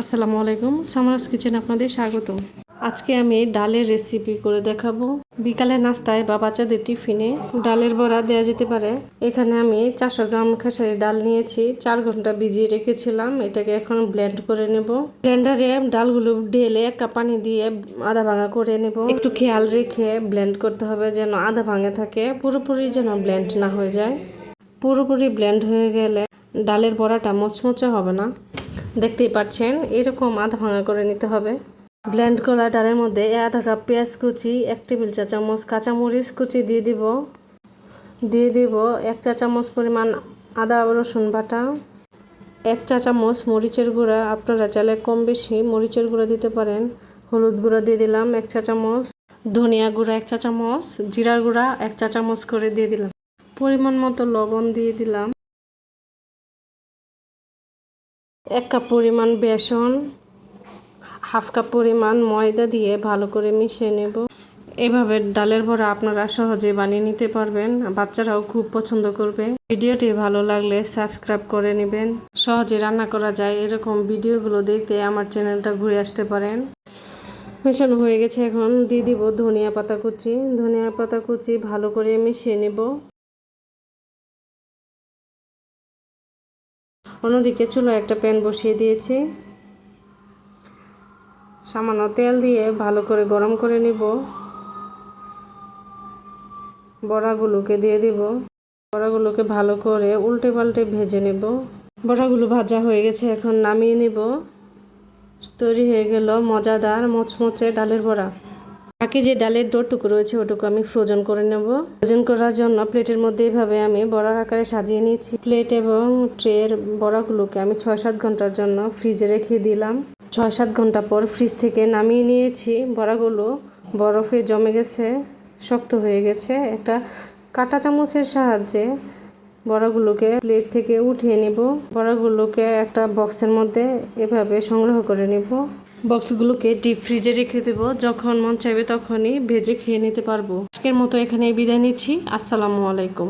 আসসালামু আলাইকুম, সামরাস কিচেন আপনাদের স্বাগত আজকে আমি ডালের রেসিপি করে দেখাবো। বিকালের নাস্তায় বা বাচ্চাদের টিফিনে ডালের বড়া দেওয়া যেতে পারে। এখানে আমি চারশো গ্রাম খেসারি ডাল নিয়েছি, চার ঘণ্টা ভিজিয়ে রেখেছিলাম। এটাকে এখন ব্লেন্ড করে নেব। ব্লেন্ডারে ডালগুলো ঢেলে এক কাপ পানি দিয়ে আধা ভাঙা করে নেব। একটু খেয়াল রেখে ব্লেন্ড করতে হবে যেন আধা ভাঙে থাকে, পুরোপুরি যেন ব্লেন্ড না হয়ে যায়। পুরোপুরি ব্লেন্ড হয়ে গেলে ডালের বড়াটা মচমচে হবে না। দেখতেই পাচ্ছেন, এরকম আধা ভাঙা করে নিতে হবে। ব্লেন্ড করা ডালের মধ্যে আধা কাপ পেঁয়াজ কুচি, এক টেবিল চা চামচ কাঁচামরিচ কুচি দিয়ে দিব। দিয়ে দিব এক চা চামচ পরিমাণ আদা রসুন বাটা, এক চা চামচ মরিচের গুঁড়া। আপনারা চাইলে কম বেশি মরিচের গুঁড়া দিতে পারেন। হলুদ গুঁড়া দিয়ে দিলাম এক চা চামচ। ধনিয়া গুঁড়া এক চা চামচ। জিরার গুঁড়া এক চা চামচ করে দিয়ে দিলাম। পরিমাণ মতো লবণ দিয়ে দিলাম। এক কাপ পরিমাণ বেসন, হাফ কাপ পরিমাণ ময়দা দিয়ে ভালো করে মিশিয়ে নেব। এভাবে ডালের বড়া আপনারা সহজে বানিয়ে নিতে পারবেন। বাচ্চারাও খুব পছন্দ করবে। ভিডিওটি ভালো লাগলে সাবস্ক্রাইব করে নেবেন। সহজে রান্না করা যায় এরকম ভিডিওগুলো দেখতে আমার চ্যানেলটা ঘুরে আসতে পারেন। মেশানো হয়ে গেছে এখন। দিয়ে দিব ধনিয়া পাতা কুচি। ধনিয়া পাতা কুচি ভালো করে মিশিয়ে নেব। অন্যদিকে চুলো একটা প্যান বসিয়ে দিয়েছি। সামান্য তেল দিয়ে ভালো করে গরম করে নিব। বড়াগুলোকে দিয়ে দিব। বড়াগুলোকে ভালো করে উল্টে পাল্টে ভেজে নেব। বড়াগুলো ভাজা হয়ে গেছে, এখন নামিয়ে নেব। তৈরি হয়ে গেল মজাদার মচমচে ডালের বড়া। বাকি যে ডালের ডোটুকু রয়েছে, ওটুকু আমি ফ্রোজন করে নেব। ফ্রোজন করার জন্য প্লেটের মধ্যে এইভাবে আমি বড়ার আকারে সাজিয়ে নিয়েছি। প্লেট এবং ট্রের বড়াগুলোকে আমি ছয় সাত ঘণ্টার জন্য ফ্রিজে রেখে দিলাম। ছয় সাত ঘণ্টা পর ফ্রিজ থেকে নামিয়ে নিয়েছি। বড়াগুলো বরফে জমে গেছে, শক্ত হয়ে গেছে। একটা কাঁটা চামচের সাহায্যে বড়াগুলোকে প্লেট থেকে উঠিয়ে নিব। বড়াগুলোকে একটা বক্সের মধ্যে এভাবে সংগ্রহ করে নিব। বক্সগুলোকে ডিপ ফ্রিজে রেখে দেব। যখন মন চাইবে তখনই ভেজে খেয়ে নিতে পারব। আজকের মতো এখানে বিদায় নিচ্ছি। আসসালামু আলাইকুম।